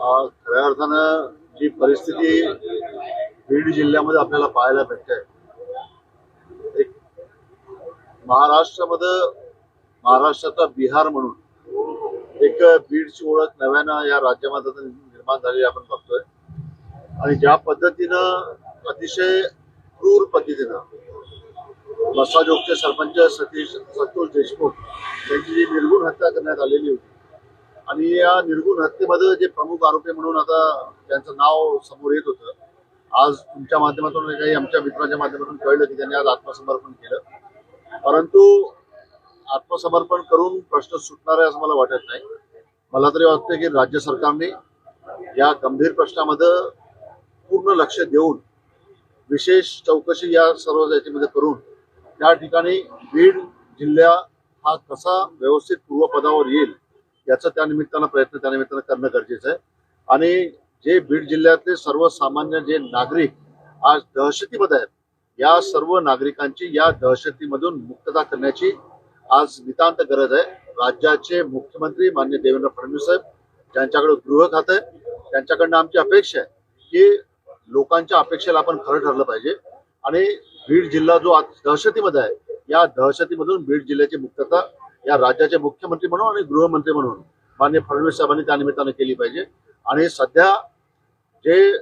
खऱ्या अर्थानं जी परिस्थिती बीड जिल्ह्यामध्ये आपल्याला पाहायला भेटते एक महाराष्ट्रामध्ये महाराष्ट्राचा बिहार म्हणून एक बीडची ओळख नव्यानं या राज्यामध्ये निर्माण झालेली आपण बघतोय. आणि ज्या पद्धतीनं अतिशय क्रूर पद्धतीनं मसाजोगचे सरपंच सतीश संतोष देशमुख यांची जी निर्गुण हत्या करण्यात आलेली होती आणि या निर्गुण हत्येमध्ये जे प्रमुख आरोपी म्हणून आता त्यांचं नाव समोर येत होतं. आज तुमच्या माध्यमातून काही आमच्या मित्राच्या माध्यमातून कळलं की त्यांनी आज आत्मसमर्पण केलं. परंतु आत्मसमर्पण करून प्रश्न सुटणार आहे असं मला वाटत नाही. मला तरी वाटतं की राज्य सरकारने या गंभीर प्रश्नामध्ये पूर्ण लक्ष देऊन विशेष चौकशी या सर्व याच्यामध्ये करून त्या ठिकाणी बीड जिल्हा हा कसा व्यवस्थित पूर्वपदावर येईल याचा त्या निमित्तानं प्रयत्न त्या निमित्तानं करणं गरजेचं आहे. आणि जे बीड जिल्ह्यातले सर्वसामान्य जे नागरिक आज दहशतीमध्ये आहेत या सर्व नागरिकांची या दहशतीमधून मुक्तता करण्याची आज नितांत गरज आहे. राज्याचे मुख्यमंत्री मान्य देवेंद्र फडणवीस साहेब ज्यांच्याकडे गृह खातं आहे त्यांच्याकडनं आमची अपेक्षा आहे की लोकांच्या अपेक्षेला आपण खरं ठरलं पाहिजे. आणि बीड जिल्हा जो आज दहशतीमध्ये आहे या दहशतीमधून बीड जिल्ह्याची मुक्तता या राज्याचे मुख्यमंत्री म्हणून आणि गृहमंत्री म्हणून मान्य फडणवीस साहेबांनी त्या निमित्तानं केली पाहिजे. आणि सध्या जे